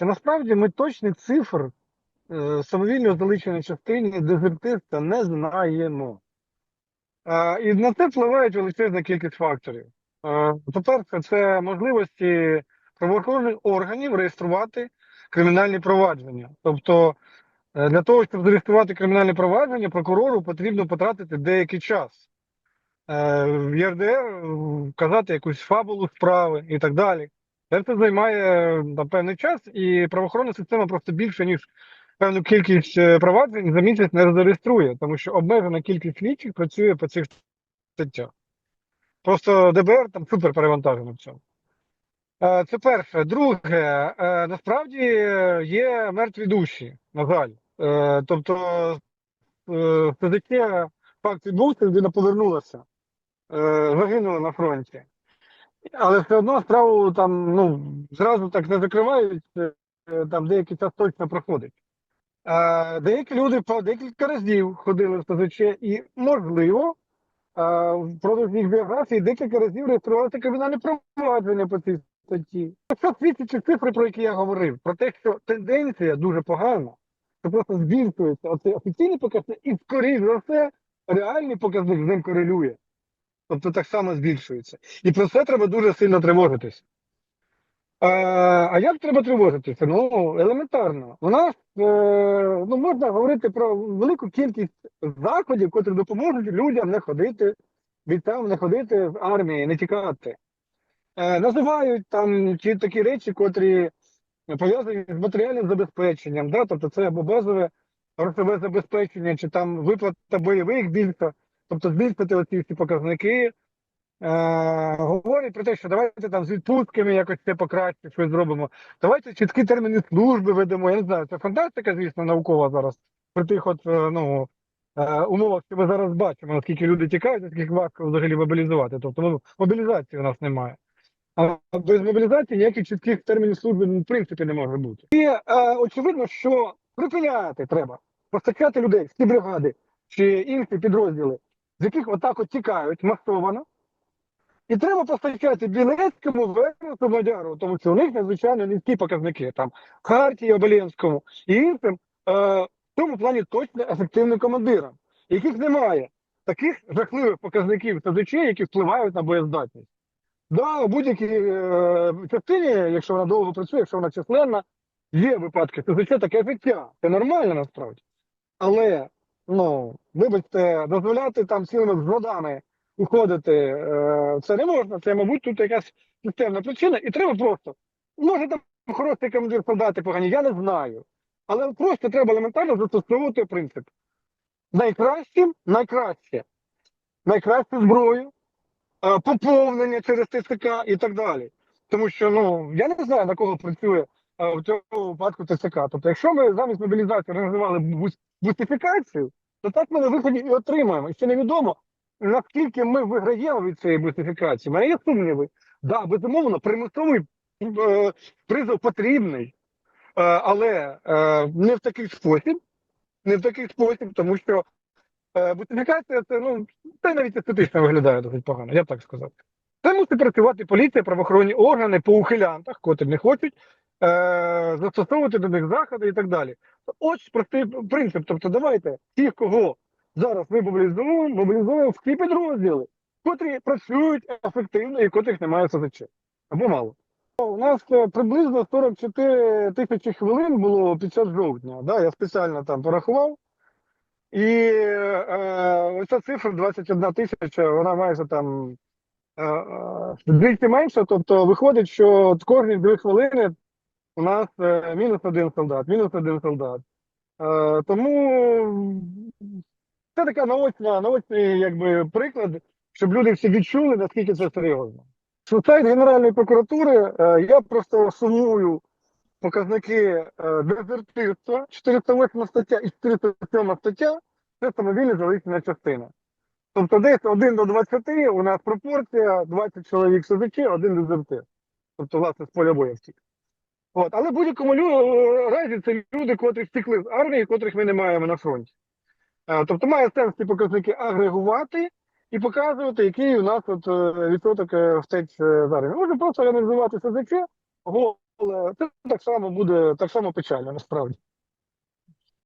Та насправді ми точних цифр е, самовільно залишеної частині дезертирства не знаємо. Е, і на це впливають величезна кількість факторів. Е, по-перше, це можливості правоохоронних органів реєструвати кримінальні провадження. Тобто, е, для того, щоб зареєструвати кримінальне провадження, прокурору потрібно потратити деякий час. В ЄРДР вказати якусь фабулу справи і так далі. Це все займає на певний час, і правоохоронна система просто більше, ніж певну кількість е, проваджень за місяць не зареєструє, тому що обмежена кількість слідчих працює по цих статтях. Просто ДБР там супер перевантажено в цьому. Е, Це перше. Друге, е, насправді є мертві душі, на жаль. Тобто, е, ТЗК факт відбувся, людина повернулася, загинула на фронті. Але все одно справу там ну, зразу так не закривають, е, там деякий час точно проходить. Е, деякі люди по декілька разів ходили в ТЗЧ і, можливо, е, впродовж їх біографії декілька разів реєструвалися кримінальне провадження по цій статті. Що свідчать ці цифри, про які я говорив, про те, що тенденція дуже погана, що просто збільшується оцей офіційний показник, і, скоріш за все, реальний показник з ним корелює. Тобто так само збільшується. І про це треба дуже сильно тривожитися. А, а як треба тривожитися? Ну, елементарно. У нас е, ну, можна говорити про велику кількість заходів, які допоможуть людям не ходити, бійцям не ходити в армії, не тікати. Е, називають там ті такі речі, котрі пов'язані з матеріальним забезпеченням, да? тобто це або базове грошове забезпечення, чи там виплата бойових більше, тобто збільшити оці всі показники. Е, говорять про те, що давайте там з відпустками якось це покраще, щось зробимо. Давайте чіткі терміни служби ведемо. Я не знаю, це фантастика, звісно, наукова зараз при тих от е, ну, е, умовах, що ми зараз бачимо, наскільки люди тікають, наскільки важко взагалі мобілізувати. Тобто мобілізації у нас немає. А без мобілізації ніяких чітких термінів служби ну, в принципі не може бути. І е, очевидно, що припиняти треба, постачати людей в ті бригади чи інші підрозділи, з яких отак от тікають масовано. І треба постачати Білецькому, Вернусу, Мадяру, тому що у них надзвичайно низькі показники. Там Хартії, Оболєнському і іншим е, в цьому плані точно ефективним командирам, яких немає таких жахливих показників ТЗЧ, які впливають на боєздатність. Да, у будь-якій е, частині, якщо вона довго працює, якщо вона численна, є випадки ТЗЧ таке життя. Це нормально насправді. Але, ну, вибачте, дозволяти там цілими взводами уходити, е, це не можна. Це, мабуть, тут якась системна причина, і треба просто. Може там хороший командир солдати погані, я не знаю. Але просто треба елементарно застосовувати принцип. Найкращим найкраще. Найкращу зброю, е, поповнення через ТСК і так далі. Тому що ну я не знаю на кого працює е, в цьому випадку ТСК. Тобто, якщо ми замість мобілізації організували бустифікацію, то так ми на виході і отримаємо. І ще невідомо, наскільки ми виграємо від цієї бустифікації. У мене є сумніви. Да, безумовно, примусовий е, призов потрібний, е, але е, не в такий спосіб, не в такий спосіб, тому що е, бустифікація це ну це навіть естетично виглядає досить погано, я б так сказав. Це мусить працювати поліція, правоохоронні органи по ухилянтах, котрі не хочуть застосовувати до них заходи і так далі. Ось простий принцип. Тобто, давайте тих, кого зараз ми мобілізуємо, мобілізуємо в ті підрозділи, котрі працюють ефективно і котрих немає СЗЧ. Або мало. У нас е, приблизно 44 тисячі хвилин було під час жовтня. Да? Я спеціально там порахував. І е, ось ця цифра 21 тисяча, вона майже там е, е, менша. Тобто виходить, що кожні дві хвилини у нас е, мінус один солдат, мінус один солдат. Е, тому це така наочна, наочний якби, приклад, щоб люди всі відчули, наскільки це серйозно. Що сайт Генеральної прокуратури, е, я просто сумую показники е, дезертирства, 408 стаття і 407 стаття це самовільна залишена частина. Тобто десь 1 до 20 у нас пропорція 20 чоловік СЗЧ, один дезертир. Тобто, власне, з поля бою втік. От. Але в будь-якому лю- разі це люди, котрі втекли з армії, котрих ми не маємо на фронті. Е, Тобто має сенс ці показники агрегувати і показувати, який у нас от, е, відсоток е, втеч е, з армії. Можна просто реалізувати СЗЧ, голе, це так само буде так само печально насправді.